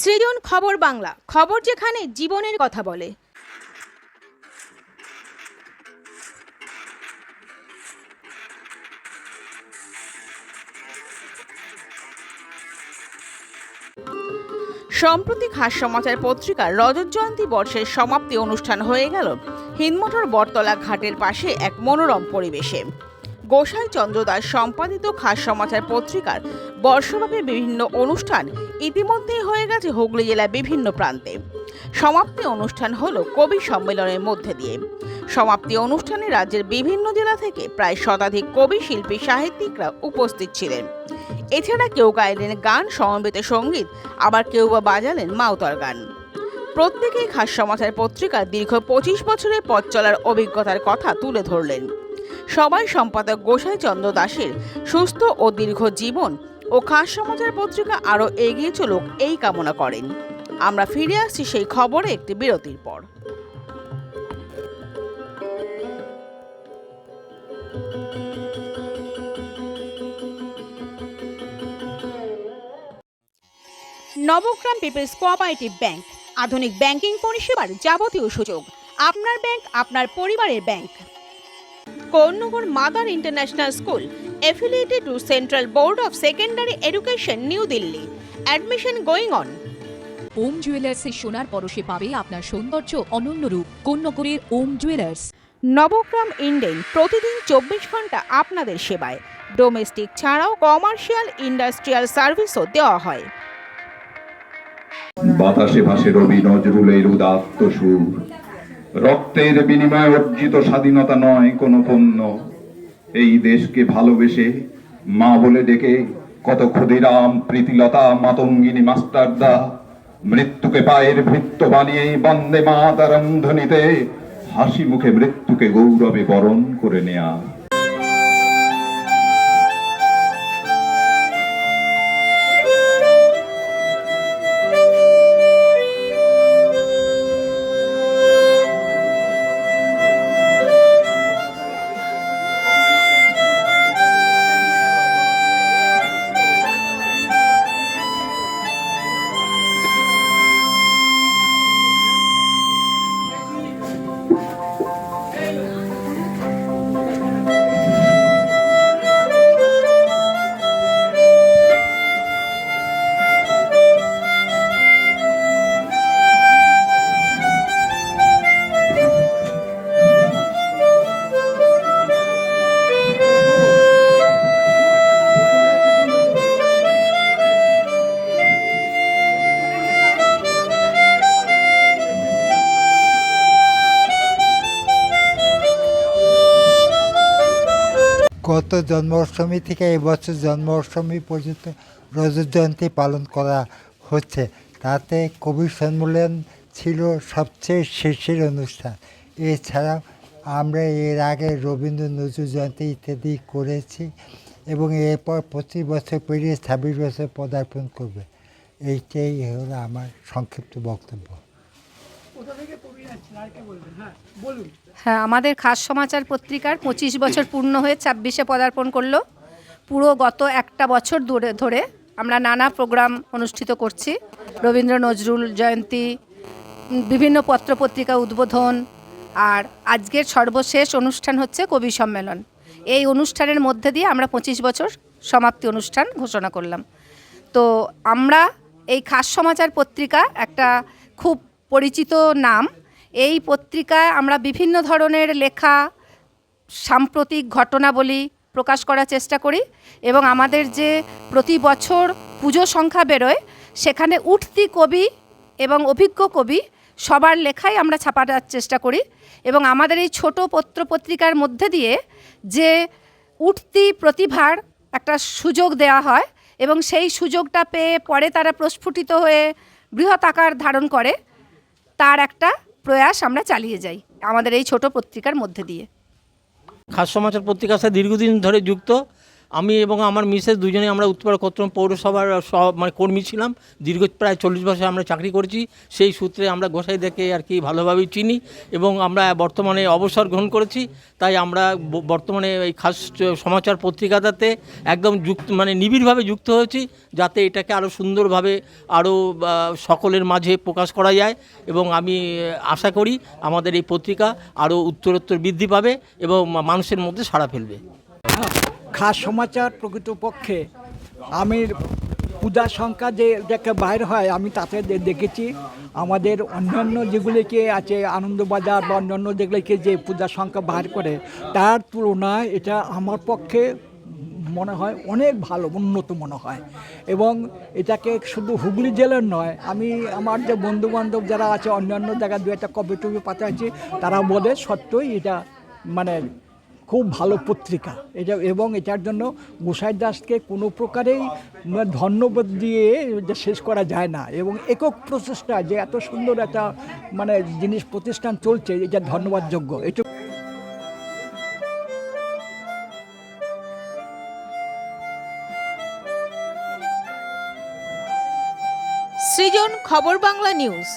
সৃজন খবর বাংলা, খবর যেখানে জীবনের কথা বলে। সম্প্রতি খাস সমাচার পত্রিকার রজত জয়ন্তী বর্ষের সমাপ্তি অনুষ্ঠান হয়ে গেল। হিন্দমোটর বটতলা ঘাটের পাশে এক মনোরম পরিবেশে। গোসাই চন্দ্র দাস সম্পাদিত খাস সমাচার পত্রিকার বর্ষব্যাপী বিভিন্ন অনুষ্ঠান ইতিমধ্যেই হয়ে গেছে হুগলি জেলার বিভিন্ন প্রান্তে। সমাপ্তি অনুষ্ঠান হল কবি সম্মেলনের মধ্যে দিয়ে। সমাপ্তি অনুষ্ঠানে রাজ্যের বিভিন্ন জেলা থেকে প্রায় শতাধিক কবি শিল্পী সাহিত্যিকরা উপস্থিত ছিলেন। এছাড়া কেউ গাইলেন গান, সমবেত সংগীত, আবার কেউ বা বাজালেন মাউতার গান। প্রত্যেকেই খাস সমাচার পত্রিকার দীর্ঘ পঁচিশ বছরের পথ চলার অভিজ্ঞতার কথা তুলে ধরলেন। সবাই সম্পাদক গোসাই চন্দ্র দাসের সুস্থ ও দীর্ঘ জীবন ও খাস সমাচার পত্রিকা আরও এগিয়ে চলুক এই কামনা করেন। আমরা ফিরে আসছি সেই খবরে একটি বিরতির পর। নবগ্রাম পিপলস কোঅপারেটিভ ব্যাংক, আধুনিক ব্যাংকিং পরিষেবার যাবতীয় সুযোগ। আপনার ব্যাংক, আপনার পরিবারের bank. Konnagar Mother International School affiliated to Central Board of Secondary Education New Delhi admission going on Om জুয়েলার্সের সোনার পরশে পাবে আপনার সৌন্দর্য অনন্য রূপ। কন্যকরের ওম জুয়েলার্স নবগ্রাম ইন্ডেন প্রতিদিন চব্বিশ ঘণ্টা আপনাদের সেবায়। ডোমেস্টিক ছাড়াও কমার্শিয়াল ইন্ডাস্ট্রিয়াল সার্ভিসও দেওয়া হয়। বাতাসে ভাসে রবি নজরুলের উদাত্ত সুর। রক্তের বিনিময়ে অর্জিত স্বাধীনতা নয় কোনো পণ্য। এই দেশকে ভালোবেসে মা বলে ডেকে কত ক্ষুদিরাম, প্রীতিলতা, মাতঙ্গিনী, মাস্টারদা, মৃত্যুকে পায়ের ভৃত্য বানিয়ে বন্দে মাতারম হাসি মুখে মৃত্যুকে গৌরবে বরণ করে নেয়া। গত জন্মাষ্টমী থেকে এবছর জন্মাষ্টমী পর্যন্ত রজত জয়ন্তী পালন করা হচ্ছে। তাতে কবি সম্মেলন ছিল সবচেয়ে শেষের অনুষ্ঠান। এছাড়াও আমরা এর আগে রবীন্দ্র নজরুল জয়ন্তী ইত্যাদি করেছি এবং এরপর পঁচিশ বছর পেরিয়ে ছাব্বিশ বছর পদার্পণ করবে। এইটাই হলো আমার সংক্ষিপ্ত বক্তব্য। হ্যাঁ আমাদের খাস সমাচার পত্রিকার পঁচিশ বছর পূর্ণ হয়ে ছাব্বিশে পদার্পণ করল। পুরো গত একটা বছর ধরে ধরে আমরা নানা প্রোগ্রাম অনুষ্ঠিত করছি। রবীন্দ্র নজরুল জয়ন্তী, বিভিন্ন পত্রপত্রিকা উদ্বোধন, আর আজকের সর্বশেষ অনুষ্ঠান হচ্ছে কবি সম্মেলন। এই অনুষ্ঠানের মধ্যে দিয়ে আমরা পঁচিশ বছর সমাপ্তি অনুষ্ঠান ঘোষণা করলাম। তো আমরা এই খাস সমাচার পত্রিকা একটা খুব পরিচিত নাম। এই পত্রিকায় আমরা বিভিন্ন ধরনের লেখা, সাম্প্রতিক ঘটনাবলী প্রকাশ করার চেষ্টা করি এবং আমাদের যে প্রতি বছর পুজো সংখ্যা বেরোয়, সেখানে উঠতি কবি এবং অভিজ্ঞ কবি সবার লেখাই আমরা ছাপাবার চেষ্টা করি এবং আমাদের এই ছোট পত্র পত্রিকার মধ্যে দিয়ে যে উঠতি প্রতিভার একটা সুযোগ দেওয়া হয় এবং সেই সুযোগটা পেয়ে পরে তারা প্রস্ফুটিত হয়ে বৃহৎ আকার ধারণ করে। তার একটা প্রয়াস আমরা চালিয়ে যাই আমাদের এই ছোট পত্রিকার মধ্যে দিয়ে। খাস সমাচার পত্রিকার সাথে দীর্ঘদিন ধরে যুক্ত। আমি এবং আমার মিসেস দুজনে আমরা উত্তর কত্রম পৌরসভার সব মানে কর্মী ছিলাম। দীর্ঘ প্রায় চল্লিশ বছর আমরা চাকরি করেছি। সেই সূত্রে আমরা গোসাইদেরকে আর কি ভালোভাবেই চিনি এবং আমরা বর্তমানে অবসর গ্রহণ করেছি। তাই আমরা বর্তমানে এই খাস সমাচার পত্রিকাটাতে একদম যুক্ত মানে নিবিড়ভাবে যুক্ত হয়েছি যাতে এটাকে আরও সুন্দরভাবে আরও সকলের মাঝে প্রকাশ করা যায় এবং আমি আশা করি আমাদের এই পত্রিকা আরও উত্তরোত্তর বৃদ্ধি পাবে এবং মানুষের মধ্যে সাড়া ফেলবে। খাস সমাচার প্রকৃতপক্ষে আমি পূজা সংখ্যা যে যাকে বাইর হয়, আমি তাতে দেখেছি। আমাদের অন্যান্য যেগুলিকে আছে আনন্দবাজার বা অন্যান্য যেগুলিকে যে পূজা সংখ্যা বাইর করে, তার তুলনায় এটা আমার পক্ষে মনে হয় অনেক ভালো, উন্নত মনে হয়। এবং এটাকে শুধু হুগলি জেলার নয়, আমি আমার যে বন্ধু বান্ধব যারা আছে, অন্যান্য জায়গায় দু একটা কপি টপি পাতা আছে তারা বলে সত্যই এটা মানে খুব ভালো পত্রিকা। এটা এবং এটার জন্য গোসাই দাসকে কোনো প্রকারেই ধন্যবাদ দিয়ে শেষ করা যায় না। এবং একক প্রচেষ্টা যে এত সুন্দর একটা মানে জিনিস প্রতিষ্ঠান চলছে, এটা ধন্যবাদযোগ্য। এটা সৃজন খবর বাংলা নিউজ।